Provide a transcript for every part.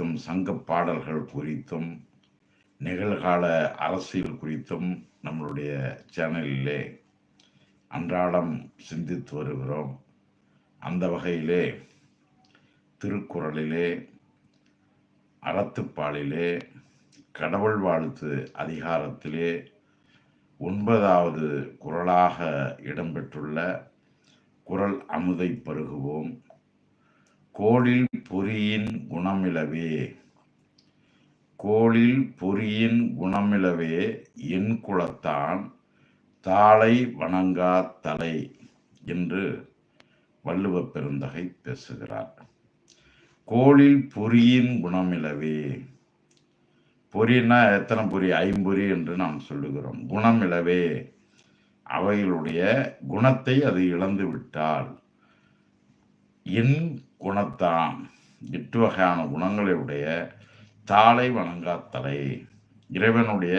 குறித்தும் சங்க பாடல்கள் குறித்தும் நிகழ்கால அரசியல் குறித்தும் நம்மளுடைய சேனலிலே அன்றாடம் சிந்தித்து வருகிறோம். அந்த வகையிலே திருக்குறளிலே அறத்துப்பாலிலே கடவுள் வாழ்த்து அதிகாரத்திலே ஒன்பதாவது குரலாக இடம்பெற்றுள்ள குரல் அமுதை பருகுவோம். கோளில் பொறியின் குணமிலவே. கோளில் பொறியின் குணமிலவே என் குலத்தான் தாளை வணங்கா தலை என்று வள்ளுவ பெருந்தகை பேசுகிறார். கோளில் பொறியின் குணமிலவே. பொறினா எத்தனை பொறி? ஐம்பொறி என்று நாம் சொல்லுகிறோம். குணமிலவே. அவைகளுடைய குணத்தை அது இழந்து விட்டால் என் குணத்தான் எட்டு வகையான குணங்களுடைய தாளை வணங்காத்தலை. இறைவனுடைய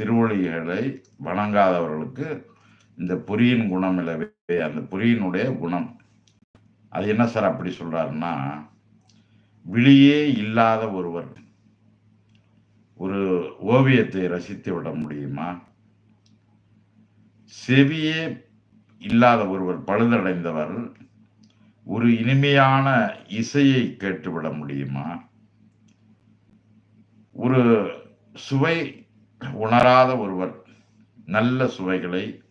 திருவொழிகளை வணங்காதவர்களுக்கு இந்த புரியின் குணம் இல்லவே அந்த புரியினுடைய குணம். அது என்ன சார் அப்படி சொல்கிறாருன்னா விழியே இல்லாத ஒருவர் ஒரு ஓவியத்தை ரசித்து விட முடியுமா? செவியே இல்லாத ஒருவர் பழுதடைந்தவர் ஒரு இனிமையான இசையை கேட்டுவிட முடியுமா? ஒரு சுவை உணராத ஒருவர் நல்ல சுவைகளை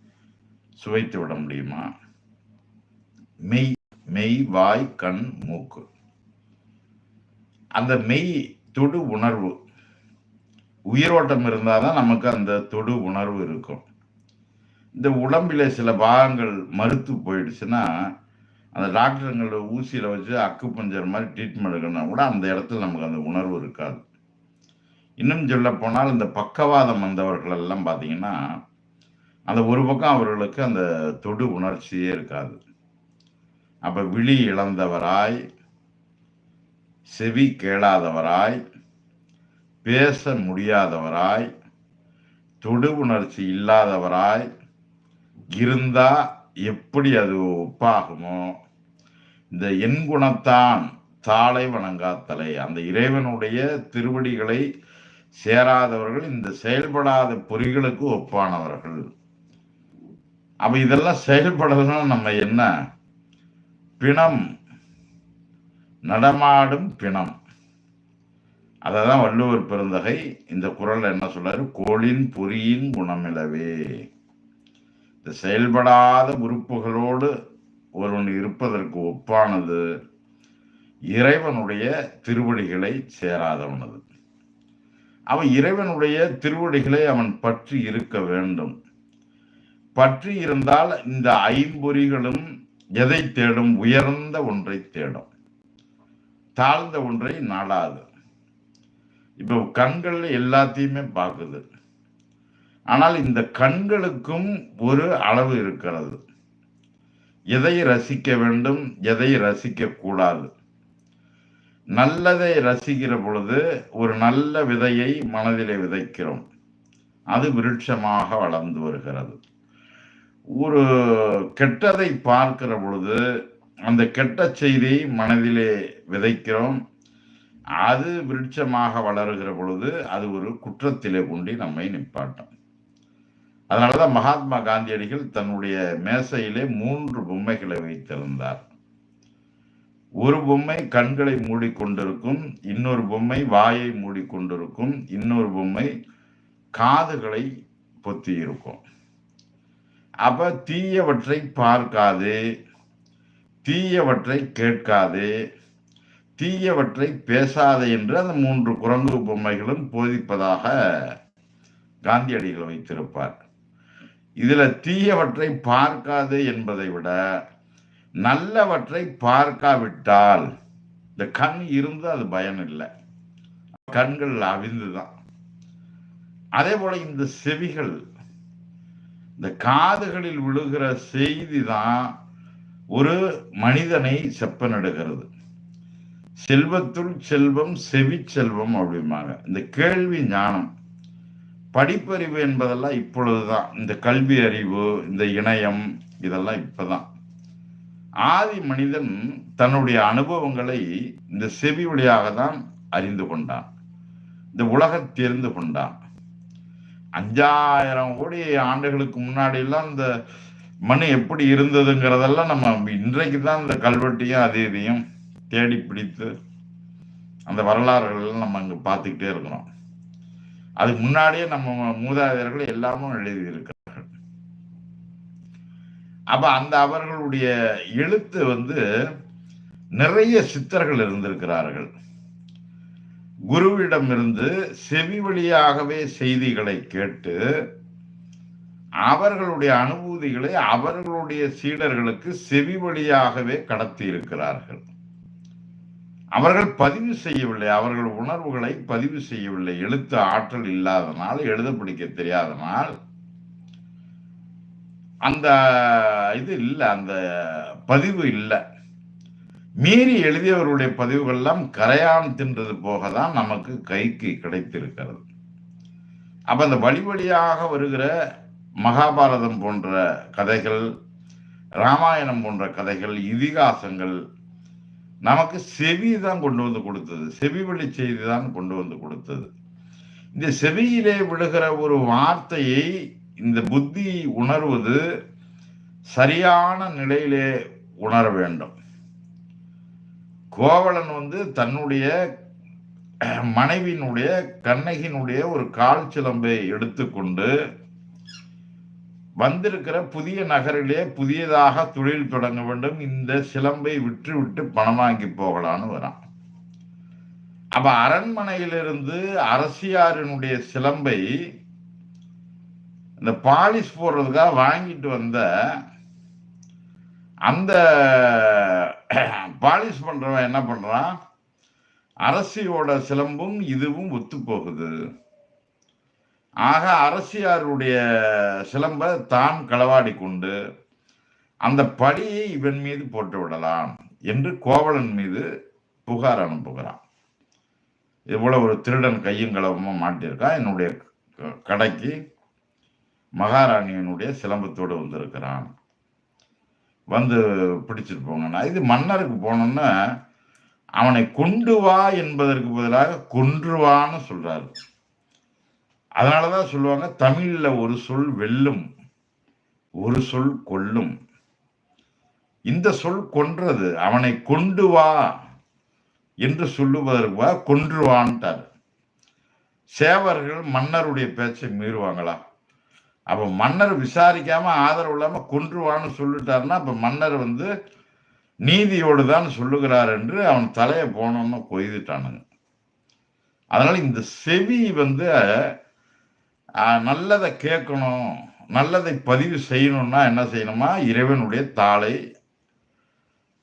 சுவைத்து விட முடியுமா? மெய் மெய் வாய் கண் மூக்கு. அந்த மெய் தொடு உணர்வு. உயிரோட்டம் இருந்தால் தான் நமக்கு அந்த தொடு உணர்வு இருக்கும். இந்த உடம்பில் சில பாகங்கள் மறுத்து போயிடுச்சுன்னா அந்த டாக்டருங்களோட ஊசியில் வச்சு அக்கு பஞ்சர் மாதிரி ட்ரீட்மெண்ட் எடுக்கணும்னா கூட அந்த இடத்துல நமக்கு அந்த உணர்வு இருக்காது. இன்னும் சொல்ல போனால் இந்த பக்கவாதம் வந்தவர்கள் எல்லாம் பார்த்தீங்கன்னா அந்த ஒரு பக்கம் அவர்களுக்கு அந்த தொடு உணர்ச்சியே இருக்காது. அப்போ விழி இழந்தவராய் செவி கேளாதவராய் பேச முடியாதவராய் தொடு உணர்ச்சி இல்லாதவராய் இருந்தால் எப்படி அது ஒப்பாகுமோ? இந்த என் குணத்தான் தாளை வணங்காத்தலை. அந்த இறைவனுடைய திருவடிகளை சேராதவர்கள் இந்த செயல்படாத பொறிகளுக்கு ஒப்பானவர்கள். அப்ப இதெல்லாம் செயல்படணும்னா நம்ம என்ன? பிணம். நடமாடும் பிணம். அததான் வள்ளுவர் பெருந்தகை இந்த குரல் என்ன சொல்றாரு கோளின் பொறியின் குணமிலவே. இந்த செயல்படாத உறுப்புகளோடு ஒருவன் இருப்பதற்கு ஒப்பானது இறைவனுடைய திருவடிகளை சேராதவனது. அவன் இறைவனுடைய திருவடிகளை அவன் பற்றி இருக்க வேண்டும். பற்றி இருந்தால் இந்த ஐம்பொறிகளும் எதை தேடும்? உயர்ந்த ஒன்றை தேடும். தாழ்ந்த ஒன்றை நாடாது. இப்போ கண்கள் எல்லாத்தையுமே பார்க்குது. ஆனால் இந்த கண்களுக்கும் ஒரு அளவு இருக்கிறது. எதை ரசிக்க வேண்டும் எதை ரசிக்க கூடாது. நல்லதை ரசிக்கிற பொழுது ஒரு நல்ல விதையை மனதிலே விதைக்கிறோம். அது விருட்சமாக வளர்ந்து வருகிறது. ஒரு கெட்டதை பார்க்கிற பொழுது அந்த கெட்ட செய்தியை மனதிலே விதைக்கிறோம். அது விருட்சமாக வளருகிற பொழுது அது ஒரு குற்றத்திலே கொண்டு நம்மை நிப்பாட்டும். அதனாலதான் மகாத்மா காந்தியடிகள் தன்னுடைய மேசையிலே மூன்று பொம்மைகளை வைத்திருந்தார். ஒரு பொம்மை கண்களை மூடிக்கொண்டிருக்கும் இன்னொரு பொம்மை வாயை மூடிக்கொண்டிருக்கும் இன்னொரு பொம்மை காதுகளை பொத்தி இருக்கும் அப்ப தீயவற்றை பார்க்காது தீயவற்றை கேட்காது தீயவற்றை பேசாதே என்று அந்த மூன்று குரங்கு பொம்மைகளும் போதிப்பதாக காந்தியடிகள் வைத்திருப்பார். இதுல தீயவற்றை பார்க்காது என்பதை விட நல்லவற்றை பார்க்காவிட்டால் இந்த கண் இருந்து அது பயன் இல்லை. கண்கள் அவிந்துதான். அதே போல இந்த செவிகள் இந்த காதுகளில் விழுகிற செய்தி தான் ஒரு மனிதனை செப்பனிடுகிறது. செல்வத்துள் செல்வம் செவி செல்வம் அப்படிம்பாங்க. இந்த கேள்வி ஞானம். படிப்பறிவு என்பதெல்லாம் இப்பொழுதுதான். இந்த கல்வி அறிவு இந்த இணையம் இதெல்லாம் இப்போதான். ஆதி மனிதன் தன்னுடைய அனுபவங்களை இந்த செவி வழியாக தான் அறிந்து கொண்டான். இந்த உலகத் தெரிந்து கொண்டான். அஞ்சாயிரம் கோடி ஆண்டுகளுக்கு முன்னாடியெல்லாம் இந்த மண் எப்படி இருந்ததுங்கிறதெல்லாம் நம்ம இன்றைக்கு தான் இந்த கல்வெட்டையும் அதே இதையும் தேடி பிடித்து அந்த வரலாறுகள் நம்ம அங்கே பார்த்துக்கிட்டே இருக்கிறோம். அதுக்கு முன்னாடியே நம்ம மூதாதையர்கள் எல்லாமும் எழுதியிருக்கிறார்கள். அப்ப அந்த அவர்களுடைய எழுத்து வந்து நிறைய சித்தர்கள் இருந்திருக்கிறார்கள். குருவிடமிருந்து செவி வழியாகவே செய்திகளை கேட்டு அவர்களுடைய அனுபூதிகளை அவர்களுடைய சீடர்களுக்கு செவி வழியாகவே கடத்தி இருக்கிறார்கள் அவர்கள் பதிவு செய்யவில்லை அவர்கள் உணர்வுகளை பதிவு செய்யவில்லை. எழுத்து ஆற்றல் இல்லாதனால் எழுத பிடிக்க தெரியாதனால் அந்த இது இல்லை அந்த பதிவு இல்லை. மீறி எழுதியவருடைய பதிவுகள்லாம் கரையான் தின்றது போக தான் நமக்கு கைக்கு கிடைத்திருக்கிறது. அப்ப அந்த வழி வழியாக வருகிற மகாபாரதம் போன்ற கதைகள் ராமாயணம் போன்ற கதைகள் இதிகாசங்கள் நமக்கு செவி தான் கொண்டு வந்து கொடுத்தது. செவி வழி செய்தி தான் கொண்டு வந்து கொடுத்தது. இந்த செவியிலே விழுகிற ஒரு வார்த்தையை இந்த புத்தி உணர்வது சரியான நிலையிலே உணர வேண்டும். கோவலன் வந்து தன்னுடைய மனைவியினுடைய கண்ணகியினுடைய ஒரு கால் சிலம்பை எடுத்துக்கொண்டு வந்திருக்கிற புதிய நகரிலே புதியதாக தொழில் தொடங்க வேண்டும். இந்த சிலம்பை விற்று விட்டு பணம் வாங்கி போகலான்னு வரான். அப்ப அரண்மனையிலிருந்து அரசியாரினுடைய சிலம்பை இந்த பாலிஷ் போடுறதுக்காக வாங்கிட்டு வந்த அந்த பாலிஷ் பண்றவன் என்ன பண்றான்? அரசியோட சிலம்பும் இதுவும் ஒத்து போகுது ஆக அரசியாருடைய சிலம்ப தான் களவாடி கொண்டு அந்த படியை இவன் மீது போட்டு விடலாம் என்று கோவலன் மீது புகார் அனுப்புகிறான். இது ஒரு திருடன் கையும் களவுமா மாட்டியிருக்கான் என்னுடைய க- கடைக்கு மகாராணியினுடைய சிலம்பத்தோடு வந்திருக்கிறான். வந்து பிடிச்சிட்டு போங்கன்னா இது மன்னருக்கு போனோன்னா அவனை கொண்டு வா என்பதற்கு பதிலாக கொன்றுவான்னு அதனால தான் சொல்லுவாங்க தமிழில் ஒரு சொல் வெல்லும் ஒரு சொல் கொல்லும். இந்த சொல் கொன்றது அவனை கொண்டு வா என்று சொல்லுவதற்கு வா கொன்றுவான்ட்டார் சேவர்கள் மன்னருடைய பேச்சை மீறுவாங்களா? அப்போ மன்னர் விசாரிக்காம ஆதரவு இல்லாமல் கொன்றுவான்னு சொல்லிட்டாருன்னா அப்போ மன்னர் வந்து நீதியோடு தான் சொல்லுகிறார் என்று அவன் தலையை போனோன்னு கொய்துட்டானுங்க. அதனால இந்த செவி வந்து நல்லதை கேட்கணும் நல்லதை பதிவு செய்யணும்னா என்ன செய்யணுமா? இறைவனுடைய தாளை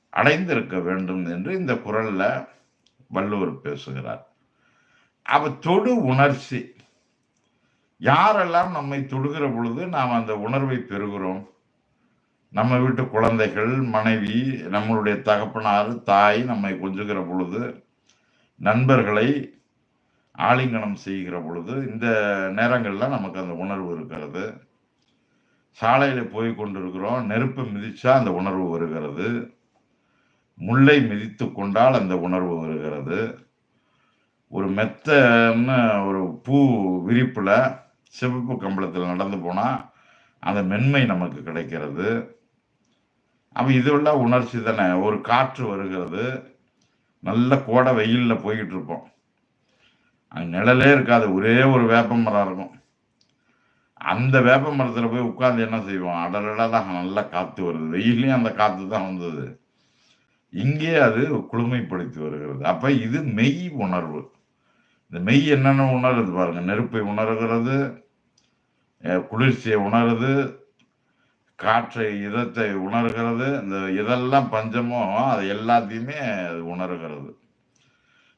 அடைந்திருக்க வேண்டும் என்று இந்த குரலில் வள்ளுவர் பேசுகிறார். அவ தொடு உணர்ச்சி. யாரெல்லாம் நம்மை தொடுகிற பொழுது நாம் அந்த உணர்வை பெறுகிறோம்? நம்ம வீட்டு குழந்தைகள் மனைவி நம்மளுடைய தகப்பனார் தாய் நம்மை கொஞ்சுகிற பொழுது நண்பர்களை ஆலிங்கனம் செய்கிற பொழுது இந்த நேரங்களில் நமக்கு அந்த உணர்வு இருக்கிறது. சாலையில் போய் கொண்டிருக்கிறோம். நெருப்பு மிதிச்சா அந்த உணர்வு வருகிறது. முல்லை மிதித்து கொண்டால் அந்த உணர்வு வருகிறது. ஒரு மெத்தன்னு ஒரு பூ விரிப்பில் சிவப்பு கம்பளத்தில் நடந்து போனால் அந்த மென்மை நமக்கு கிடைக்கிறது. அப்போ இதெல்லாம் உணர்ச்சி தானே. ஒரு காற்று வருகிறது. நல்ல கோடை வெயிலில் போய்கிட்டு இருப்போம். அங்கே நிழலே இருக்காது. ஒரே ஒரு வேப்ப மரம் இருக்கும். அந்த வேப்ப மரத்தில் போய் உட்காந்து என்ன செய்வோம்? அடலடாக நல்லா காற்று வருது. வெயிலையும் அந்த காற்று தான் வந்தது. இங்கே அது குளுமைப்படுத்தி வருகிறது. அப்போ இது மெய் உணர்வு. இந்த மெய் என்னென்ன உணருது பாருங்க. நெருப்பை உணர்கிறது குளிர்ச்சியை உணருது காற்றை இதத்தை உணர்கிறது. இந்த இதெல்லாம் பஞ்சமோ அது எல்லாத்தையுமே அது உணர்கிறது.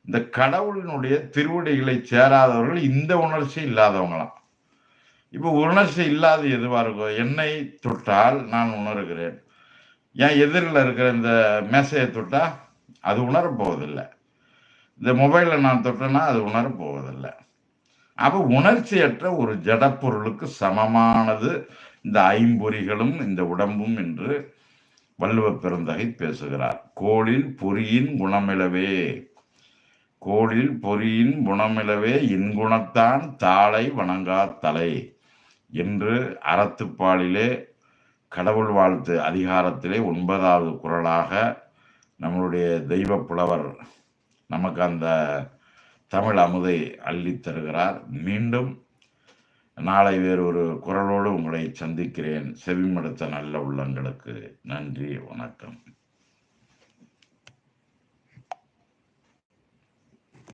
இந்த கடவுளினுடைய திருவடிகளை சேராதவர்கள் இந்த உணர்ச்சி இல்லாதவங்களாம். இப்போ உணர்ச்சி இல்லாத எதுவா இருக்கும் என்னை தொட்டால் நான் உணர்கிறேன். என் எதிரில் இருக்கிற இந்த மேசையை தொட்டா அது உணரப்போவதில்லை. இந்த மொபைலில் நான் தொட்டேன்னா அது உணரப்போவதில்லை. அப்போ உணர்ச்சியற்ற ஒரு ஜடப்பொருளுக்கு சமமானது இந்த ஐம்பொறிகளும் இந்த உடம்பும் என்று வள்ளுவ பெருந்தகை பேசுகிறார். கோளில் பொறியின் குணமிலவே. கோளில் பொறியின் குணமிலவே இன்குணத்தான் தாளை வணங்கா தலை என்று அறத்துப்பாலிலே கடவுள் வாழ்த்து அதிகாரத்திலே ஒன்பதாவது குரலாக நம்மளுடைய தெய்வ புலவர் நமக்கு அந்த தமிழ் அமுதை அள்ளித் தருகிறார். மீண்டும் நாளை வேறொரு குரலோடு உங்களை சந்திக்கிறேன். செவிமடுத்த நல்ல உள்ளங்களுக்கு நன்றி வணக்கம்.